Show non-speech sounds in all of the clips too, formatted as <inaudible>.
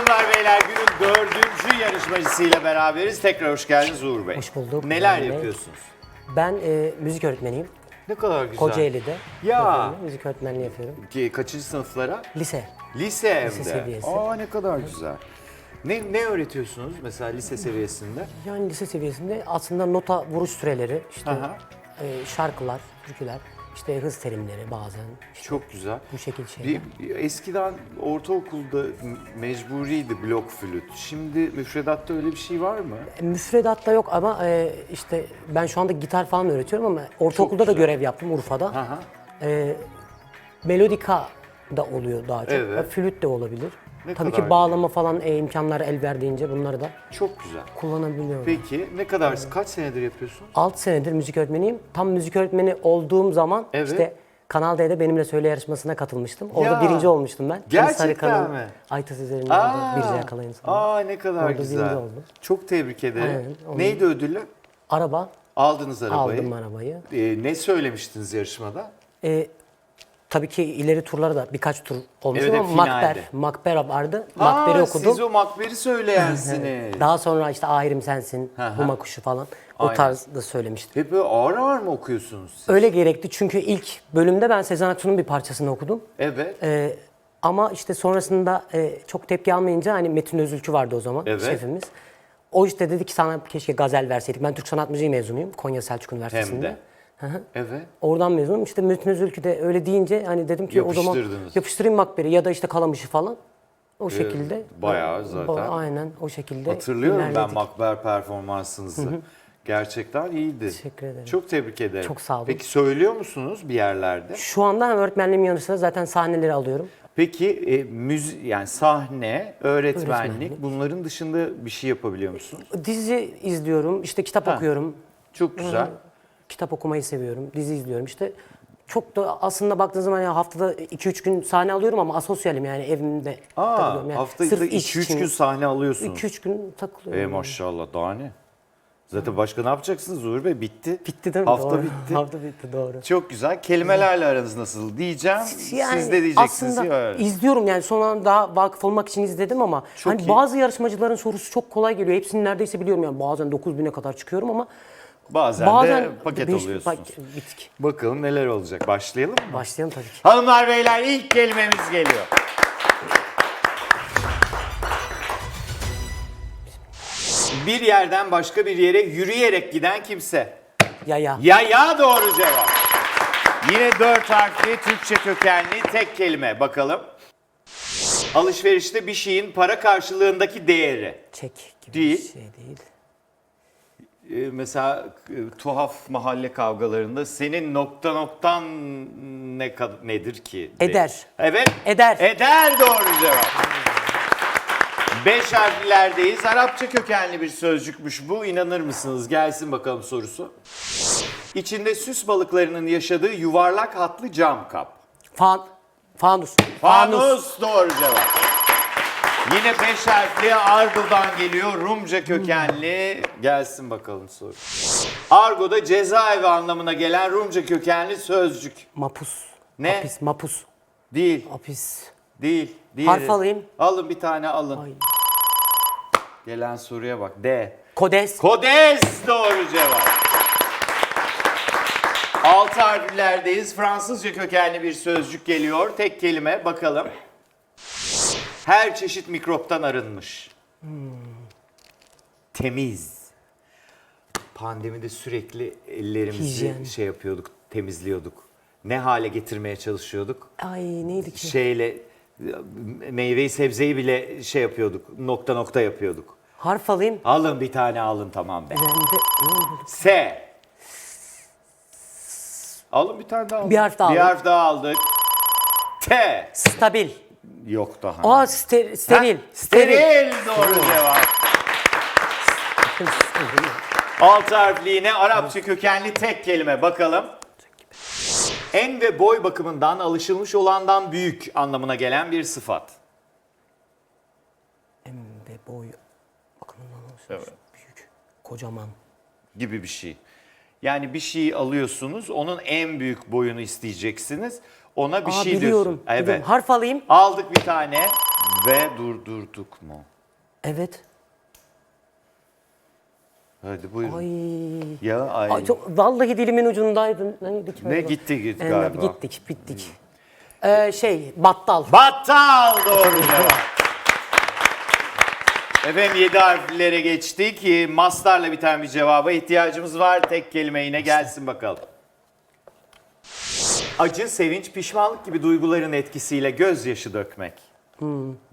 Hanımlar beyler günün dördüncü yarışmacısıyla beraberiz. Tekrar hoş geldiniz Uğur Bey. Hoş bulduk. Neler Uğur Bey. yapıyorsunuz? Ben e, müzik öğretmeniyim. Ne kadar güzel. Kocaeli'de. Ya. Müzik öğretmenliği yapıyorum. Ki, kaçıncı sınıflara? Lise. Lise hem Lise de. seviyesi. Aa ne kadar güzel. Ne, ne öğretiyorsunuz mesela lise seviyesinde? Yani lise seviyesinde aslında nota vuruş süreleri, işte Aha. e, şarkılar, türküler, işte hız terimleri bazen işte Çok güzel. bu şekil şeyler. Bir, eskiden ortaokulda mecburiydi blok flüt. Şimdi müfredatta öyle bir şey var mı? E, Müfredatta yok ama e, işte ben şu anda gitar falan öğretiyorum ama ortaokulda da güzel. görev yaptım Urfa'da. Aha. E, melodika da oluyor daha çok. Evet. E, Flüt de olabilir. Ne Tabii kadar ki bağlama falan e, imkanlar el verdiğince bunları da Çok güzel. kullanabiliyorum. Peki ne kadar, kaç senedir yapıyorsun? 6 senedir müzik öğretmeniyim. Tam müzik öğretmeni olduğum zaman Evet. işte Kanal D'de benimle söyle yarışmasına katılmıştım. Orada Ya. birinci olmuştum ben. Gerçekten Sarıkan'ın mi? Aytas üzerinde orada Birce Yakalayın sonra. aa ne kadar Orada güzel. birinci oldum. Çok tebrik ederim. Aynen, onu- Neydi ödülü? Araba Aldınız arabayı. aldım arabayı. Ee, ne söylemiştiniz yarışmada? Ee, tabii ki ileri turları da birkaç tur olmuş Evet, ama hep Makber, finalde. Makber vardı. Aa, Makber'i okudum. Siz o Makber'i söyleyensiniz. Daha sonra işte Ahirim Sensin, hı. Huma Kuşu falan Aynen. o tarzda söylemiştim. Hep böyle ağır ağır mı okuyorsunuz siz? Öyle gerekti çünkü ilk bölümde ben Sezen Aksu'nun bir parçasını okudum. Evet. Ee, ama işte sonrasında e, çok tepki almayınca hani Metin Özülkü vardı o zaman Evet. şefimiz. O işte dedi ki sana keşke gazel verseydik. Ben Türk Sanat Müziği mezunuyum Konya Selçuk Üniversitesi'nde. de. Evet. Oradan mezunum. İşte Metin Özülkü de öyle deyince hani dedim ki o zaman Yapıştırdınız. yapıştırayım Makber'i ya da işte Kalamış'ı falan. O şekilde. bayağı Ba- zaten. Aynen o şekilde. Hatırlıyorum ben ilerledik. Makber performansınızı. Gerçekten iyiydi. Teşekkür ederim. Çok tebrik ederim. Çok sağ olun. Peki söylüyor musunuz bir yerlerde? Şu anda hem öğretmenliğimin yanı sıra zaten sahneleri alıyorum. Peki e, müzi yani sahne, öğretmenlik, Öğretmenlik. bunların dışında bir şey yapabiliyor musunuz? Dizi izliyorum, işte kitap okuyorum. Çok güzel. Kitap okumayı seviyorum, dizi izliyorum. İşte çok da aslında baktığınız zaman ya haftada 2-3 gün sahne alıyorum ama asosyalim yani evimde Aa, takılıyorum. Yani haftada sırf iş 2-3 için gün sahne alıyorsunuz. 2-3 gün takılıyorum. E maşallah daha ne? Zaten başka ne yapacaksınız Uğur Bey? Bitti. Bitti değil mi? Hafta Doğru. bitti. <laughs> Hafta bitti doğru. Çok güzel. Kelimelerle aranız nasıl diyeceğim. Yani Siz de diyeceksiniz. aslında ya. izliyorum yani son an daha vakıf olmak için izledim ama Çok hani iyi. bazı yarışmacıların sorusu çok kolay geliyor. Hepsini neredeyse biliyorum yani bazen 9000'e kadar çıkıyorum ama Bazen, bazen de paket beş- alıyorsunuz. pak- bittik. Bakalım neler olacak. Başlayalım mı? Başlayalım tabii ki. Hanımlar beyler ilk kelimemiz geliyor. Bir yerden başka bir yere yürüyerek giden kimse. Ya ya. Ya ya doğru cevap. Yine dört harfli Türkçe kökenli tek kelime. Bakalım. Alışverişte bir şeyin para karşılığındaki değeri. Çek gibi Değil. bir şey değil. Ee, mesela e, tuhaf mahalle kavgalarında senin nokta noktan ne nedir ki? Eder. Evet. Eder. Eder doğru cevap. Beş harflerdeyiz. Arapça kökenli bir sözcükmüş bu. İnanır mısınız? Gelsin bakalım sorusu. İçinde süs balıklarının yaşadığı yuvarlak hatlı cam kap. Fan, fanus. Fanus doğru cevap. Yine beş harfli Argo'dan geliyor. Rumca kökenli. Gelsin bakalım soru. Argo'da cezaevi anlamına gelen Rumca kökenli sözcük. Mapus. Ne? Apis, mapus. Değil, Apis. değil. değil. Harf alayım. Alın bir tane alın. Ay. Gelen soruya bak. D. Kodes. Kodes doğru cevap. Altı harflerdeyiz. Fransızca kökenli bir sözcük geliyor. Tek kelime bakalım. Her çeşit mikroptan arınmış. Temiz. Pandemide sürekli ellerimizi Hijyen. şey yapıyorduk, temizliyorduk. Ne hale getirmeye çalışıyorduk? Ay neydi ki? Şeyle meyveyi sebzeyi bile şey yapıyorduk. Nokta nokta yapıyorduk. Harf alayım. Alın bir tane alın tamam be. Ne oldu? S. Alın bir tane daha alın. Bir harf daha Bir alın. harf daha aldık. T. Stabil. Yok daha. Aa ster- steril. Ha, Steril doğru cevap. <laughs> Alt harfli yine Arapça kökenli tek kelime bakalım. En ve boy bakımından alışılmış olandan büyük anlamına gelen bir sıfat. Em ve boy. Bakımından olsun. Evet. Büyük. Kocaman. gibi bir şey. Yani bir şeyi alıyorsunuz, onun en büyük boyunu isteyeceksiniz. Ona bir Aa şey biliyorum. diyorsun. Evet. biliyorum. Harf alayım. Aldık bir tane. Ve durdurduk mu? Evet. Hadi buyurun. Ay. Ya ay. Ay çok, vallahi dilimin ucundaydı. Ne, Ne gitti git Ee, galiba. Gittik, bittik. Ee, şey, battal. Battal doğru cevap. Efendim 7 harflere geçtik. Ee, Mastarla biten bir cevaba ihtiyacımız var. Tek kelime yine gelsin bakalım. Acı, sevinç, pişmanlık gibi duyguların etkisiyle gözyaşı dökmek.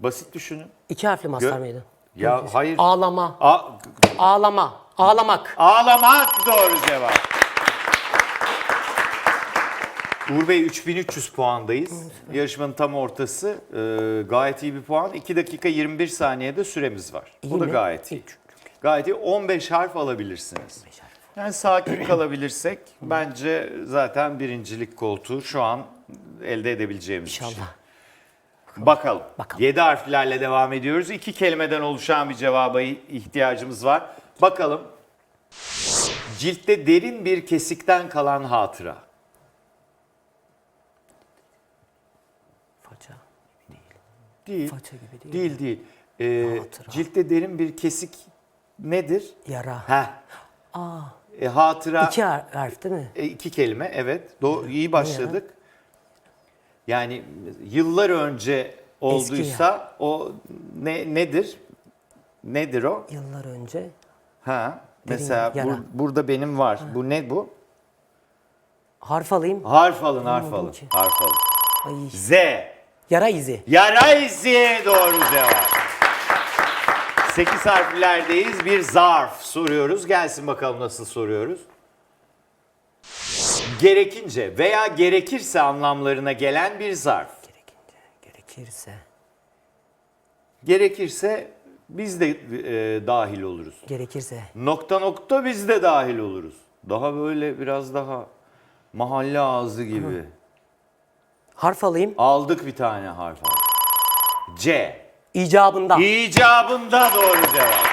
Basit düşünün. İki harfli mastar Gö- mıydı? Ya hayır. Ağlama, A- ağlama, ağlamak. ağlamak doğru cevap. Uğur Bey 3300 puandayız. Yarışmanın tam ortası. Ee, gayet iyi bir puan. 2 dakika 21 saniyede süremiz var. Bu da mi? gayet iyi. İyi. Gayet iyi. 15 harf alabilirsiniz. Yani sakin kalabilirsek bence zaten birincilik koltuğu şu an elde edebileceğimiz şey. İnşallah. Bakalım. Bakalım. 7 harflerle devam ediyoruz. İki kelimeden oluşan bir cevaba ihtiyacımız var. Bakalım. Ciltte derin bir kesikten kalan hatıra. Faça. Değil. Faça gibi değil. Değil değil. Ee, Hatıra. ciltte derin bir kesik nedir? Yara. Heh. E, hatıra İki har- harf değil mi? E, iki kelime evet. Do- iyi başladık. Yani yıllar önce olduysa o ne nedir? Nedir o? Yıllar önce. Ha. Mesela bur- burada benim var. Bu ne bu? Harf alayım. Harf alın, harf alın. ki. Harf alın. Ay. Z. Yara izi. Yara izi doğru cevap. 8 harflerdeyiz. Bir zarf soruyoruz. Gelsin bakalım nasıl soruyoruz. Gerekince veya gerekirse anlamlarına gelen bir zarf. Gerekince, gerekirse. Gerekirse biz de e, dahil oluruz. Gerekirse. Nokta nokta biz de dahil oluruz. Daha böyle biraz daha mahalle ağzı gibi. Harf alayım. Aldık bir tane harf. C. İcabında. İcabında doğru cevap.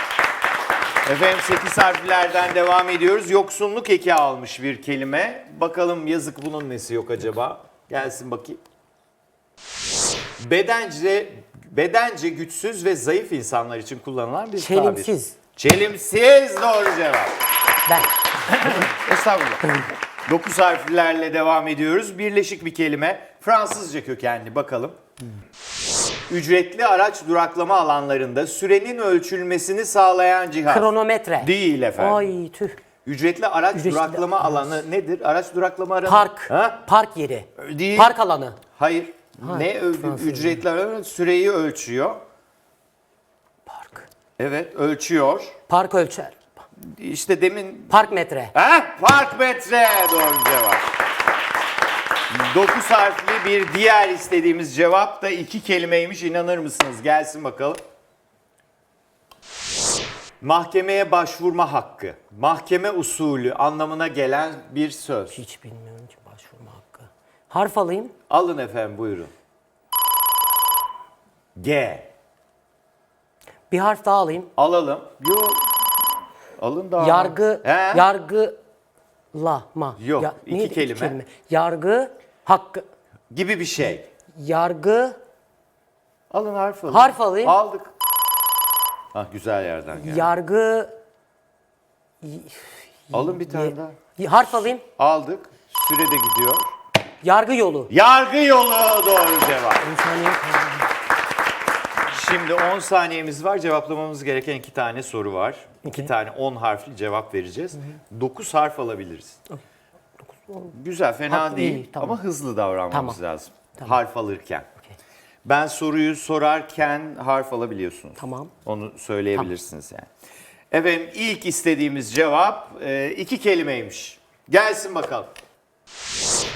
Efendim 8 harflerden devam ediyoruz. Yoksunluk eki almış bir kelime. Bakalım yazık bunun nesi yok acaba? Gelsin bakayım. Bedence, bedence güçsüz ve zayıf insanlar için kullanılan bir tabir. Çelimsiz. Çelimsiz doğru cevap. Ben. <laughs> Estağfurullah. 9 harflerle devam ediyoruz. Birleşik bir kelime. Fransızca kökenli bakalım. Ücretli araç duraklama alanlarında sürenin ölçülmesini sağlayan cihaz. Kronometre. Değil efendim. Ay tüh. Ücretli araç Ücretli duraklama araç. alanı nedir? Araç duraklama alanı. Park. Ha? Park yeri. Değil. Park alanı. Hayır. ne ö- Fransızca. ücretli araç süreyi ölçüyor. Park. Evet, ölçüyor. Park ölçer. İşte demin Park metre. Ha? Park metre doğru cevap. 9 harfli bir diğer istediğimiz cevap da iki kelimeymiş inanır mısınız? Gelsin bakalım. Mahkemeye başvurma hakkı. Mahkeme usulü anlamına gelen bir söz. Hiç bilmiyorum ki başvurma hakkı. Harf alayım. Alın efendim buyurun. G. Bir harf daha alayım. Alalım. Yo. Alın daha. Yargı. He? Yargılama. Yok, iki kelime. Yargı. Hakkı. Gibi bir şey. Yargı. Alın harf alın. Harf alayım. Aldık. Ha güzel yerden geldi. Yargı. Alın bir tane daha. Harf alayım. Aldık. Süre de gidiyor. Yargı yolu. Yargı yolu doğru cevap. Bir saniye kaldı. Şimdi 10 saniyemiz var. Cevaplamamız gereken iki tane soru var. İki tane 10 harfli cevap vereceğiz. 9 harf alabiliriz. Güzel, fena Haklı, değil iyi, tamam. ama hızlı davranmamız Tamam. lazım. Tamam. Harf alırken. Okey. Ben soruyu sorarken harf alabiliyorsunuz. Tamam. Onu söyleyebilirsiniz yani. Efendim ilk istediğimiz cevap e, iki kelimeymiş. Gelsin bakalım.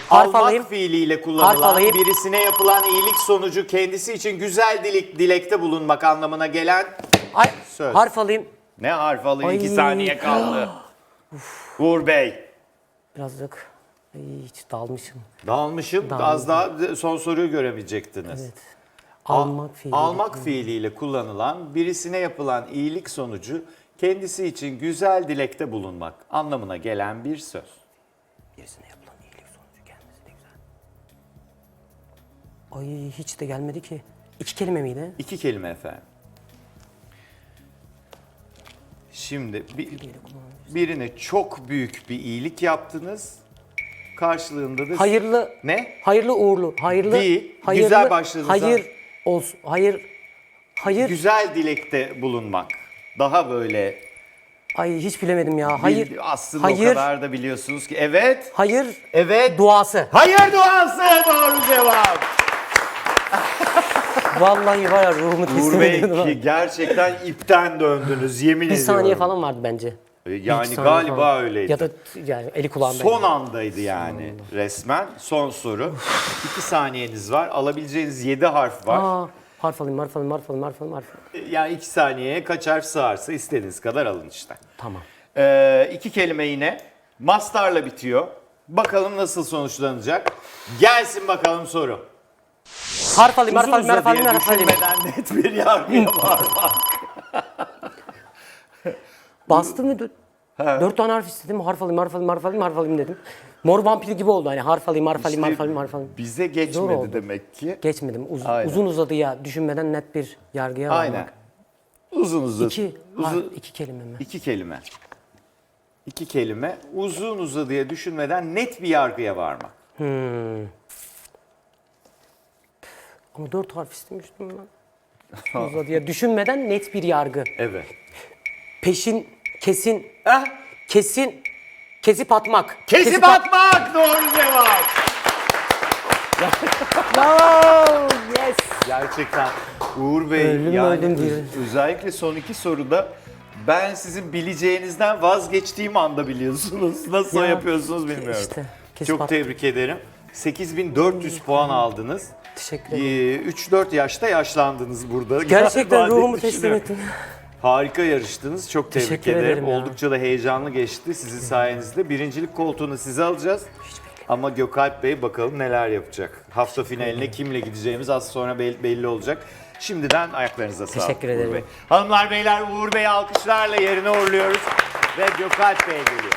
Harf Almak alayım. fiiliyle Harf kullanılan alayım. birisine yapılan iyilik sonucu kendisi için güzel dilek, dilekte bulunmak anlamına gelen Ay, Söz. harf alayım. ne harf alayım? İki Ay. saniye kaldı. <gasps> Uğur Bey. Birazcık. Ay, hiç dalmışım. Dalmışım. Daldım. Az daha son soruyu göremeyecektiniz. Evet. Al- Almak fiili. Almak fiiliyle kullanılan birisine yapılan iyilik sonucu kendisi için güzel dilekte bulunmak anlamına gelen bir söz. Birisine yapılan iyilik sonucu kendisi de güzel. Ay hiç de gelmedi ki. İki kelime miydi? İki kelime efendim. Şimdi bir, birine çok büyük bir iyilik yaptınız. Karşılığında da Hayırlı. ne? Hayırlı uğurlu. Hayırlı. Değil. Hayırlı, Güzel başladınız Hayır ha. olsun. Hayır. Hayır. Güzel dilekte bulunmak. Daha böyle Ay hiç bilemedim ya. Hayır. bil- aslında hayır. o kadar da biliyorsunuz ki. Evet. Hayır. Evet. Duası. Hayır duası doğru cevap. <laughs> Vallahi var ya ruhumu teslim ki gerçekten ipten döndünüz yemin Bir ediyorum. saniye falan vardı bence. E, Bir Yani galiba falan. öyleydi. Ya da yani eli kulağında. Son andaydı yani resmen. Son soru. <laughs> İki saniyeniz var. Alabileceğiniz yedi harf var. Aa, harf alayım, harf alayım, harf alayım, harf alayım, harf alayım. Yani iki saniyeye kaç harf sığarsa istediğiniz kadar alın işte. Tamam. Ee, iki kelime yine. Mastarla bitiyor. Bakalım nasıl sonuçlanacak. Gelsin bakalım soru. Harf alayım, harf alayım, harf alayım, harf alayım. düşünmeden net bir yargıya <laughs> varmak. Bastım mı? Dö- Dört tane harf istedim. Harf alayım, harf alayım, harf alayım, harf alayım dedim. Mor vampir gibi oldu hani harf alayım, harf alayım, harf alayım, harf alayım. Bize Zor geçmedi oldu. demek ki. Geçmedim. Uz- Aynen. uzun uzadıya düşünmeden net bir yargıya Aynen. varmak. Uzun uzun. İki, uzun, iki kelime mi? İki kelime. İki kelime. Uzun uzadıya düşünmeden net bir yargıya varmak. Ama dört harf istemiştim ben. <laughs> uzadıya düşünmeden net bir yargı. Evet. Peşin, kesin, Ah, kesin, kesip atmak. kesip atmak doğru cevap. <laughs> Bravo, yes. Gerçekten Uğur Bey Öldüm yani öldüm öz- özellikle son iki soruda ben sizin bileceğinizden vazgeçtiğim anda biliyorsunuz. <laughs> Nasıl Ya, yapıyorsunuz bilmiyorum. işte, kesip Çok at- tebrik ederim. 8400 puan aldınız. Teşekkür ederim. Ee, 3-4 yaşta yaşlandınız burada. Gerçekten <laughs> Galiba diye ruhumu teslim düşünüyorum. ettin. Harika yarıştınız. Çok tebrik Teşekkür ederim. ederim ya. Oldukça da heyecanlı geçti sizin sayenizde. Birincilik koltuğunu size alacağız. Ama Gökalp Bey bakalım neler yapacak. Hafta finaline kimle gideceğimiz az sonra bel- belli olacak. Şimdiden ayaklarınıza sağlık. Teşekkür Uğur ederim. Bey. Hanımlar beyler Uğur Bey'i alkışlarla yerine uğurluyoruz. Ve Gökalp Bey geliyor.